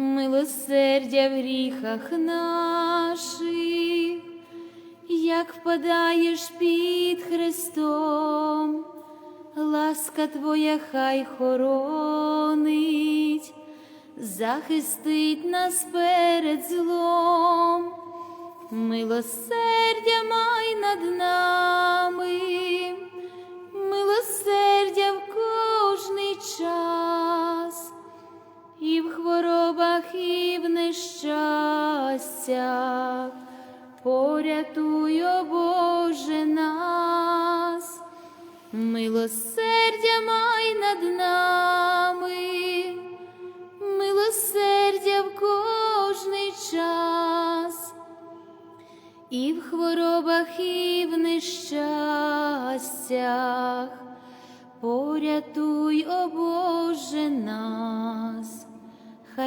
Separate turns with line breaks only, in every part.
милосердя в гріхах наших, як впадаєш під Христом, ласка Твоя хай хоронить, захистить нас перед злом, милосердя май над нами, милосердя в кожний час, і в хворобах, і в нещастях. Порятуй, о Боже нас, милосердя май над нами,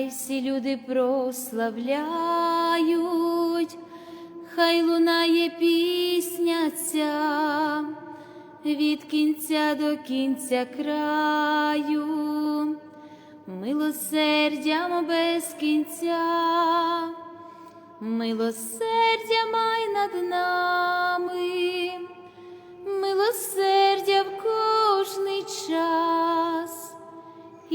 хай всі люди прославляють, хай лунає пісня ця від кінця до кінця краю, милосердям без кінця, милосердя май над нами, милосердя в кожний час,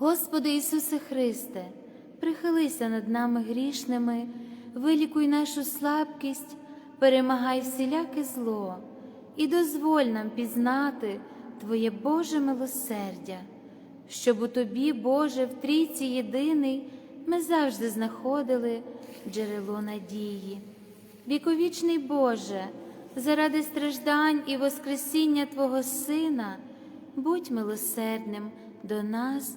Господи Ісусе Христе, прихилися над нами грішними, вилікуй нашу слабкість, перемагай всіляке зло і дозволь нам пізнати Твоє Боже милосердя, щоб у Тобі, Боже, в трійці єдиний, ми завжди знаходили джерело надії. Віковічний Боже, заради страждань і Воскресіння Твого Сина, будь милосердним до нас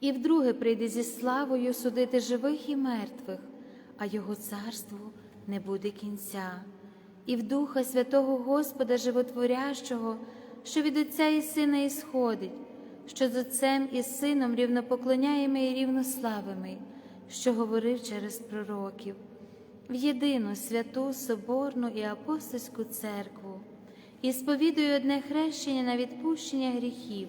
І вдруге прийде зі славою судити живих і мертвих, а Його царству не буде кінця, і в Духа Святого Господа Животворящого, що від Отця і Сина ісходить, що з Отцем і Сином рівнопоклоняємо і рівнославимо, що говорив через пророків, в єдину святу Соборну і апостольську церкву, і сповідую одне хрещення на відпущення гріхів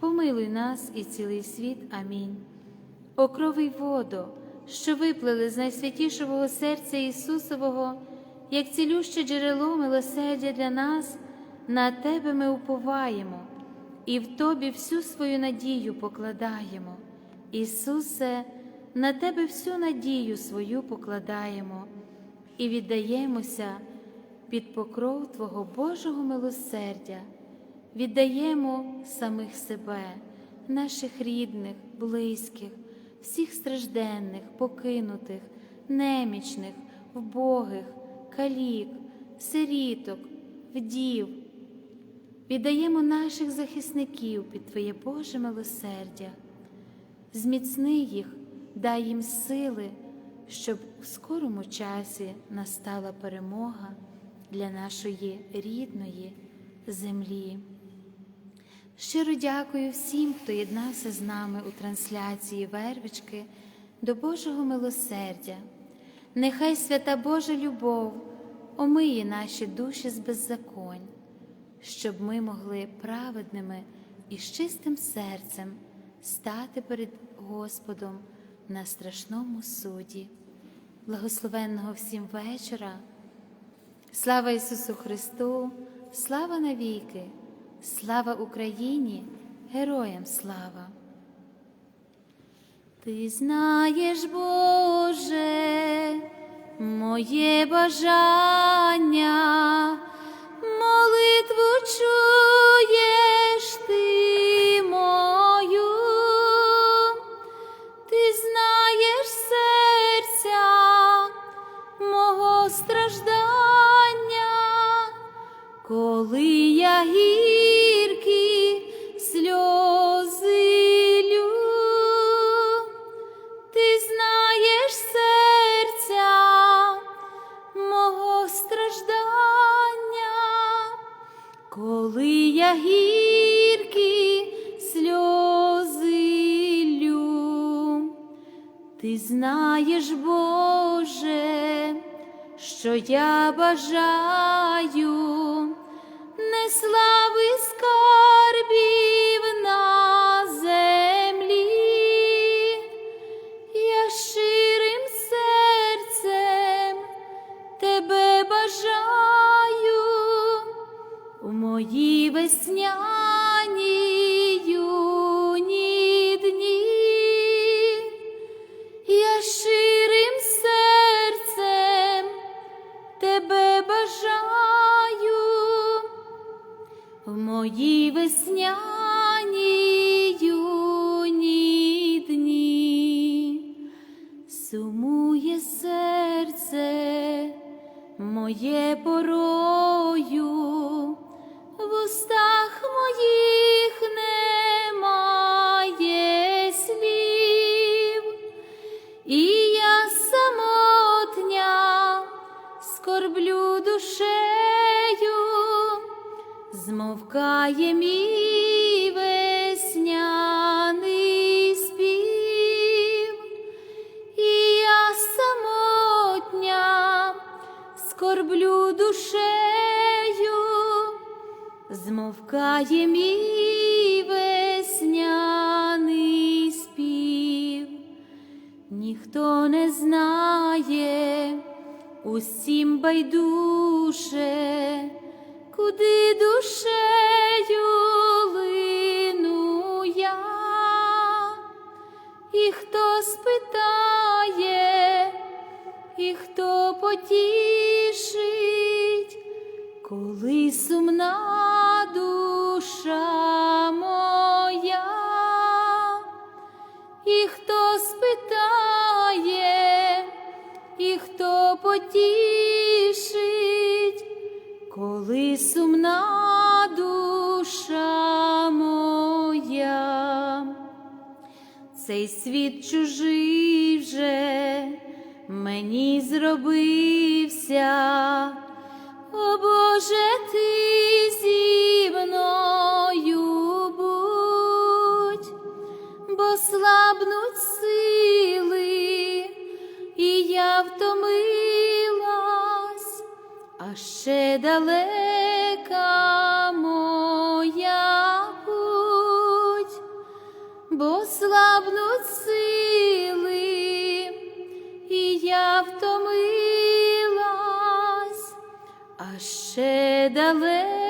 помилуй нас і цілий світ. Амінь. О крови водо, що виплили з найсвятішого серця Ісусового, як цілюще джерело милосердя для нас, на Тебе ми уповаємо і в Тобі всю свою надію покладаємо. Ісусе, на Тебе всю надію свою покладаємо і віддаємося під покров Твого Божого милосердя, віддаємо самих себе, наших рідних, близьких, всіх стражденних, покинутих, немічних, вбогих, калік, сиріток, вдів. Віддаємо наших захисників під Твоє Боже милосердя, зміцни їх, дай їм сили щоб в скорому часі настала перемога для нашої рідної землі. Щиро дякую всім, хто єднався з нами у трансляції Вервички до Божого милосердя. Нехай свята Божа любов омиє наші душі з беззаконь, щоб ми могли праведними і з чистим серцем стати перед Господом на страшному суді. Благословенного всім вечора. Слава Ісусу Христу, слава навіки, слава Україні, героям слава. Ти знаєш, Боже, моє бажання, молитву чуєш ти мою, ти знаєш все страждання, коли я гіркі я бажаю моє порою, змовкає мій весняний спів, ніхто не знає, усім байдуже, куди душею лину я, і хто спитає, і хто потішить, коли сумна і хто спитає, і хто потішить, коли сумна душа моя. Цей світ чужий вже мені зробився, о Боже, ти ще далека моя путь бо слабнуть сили, і я втомилась, а ще далека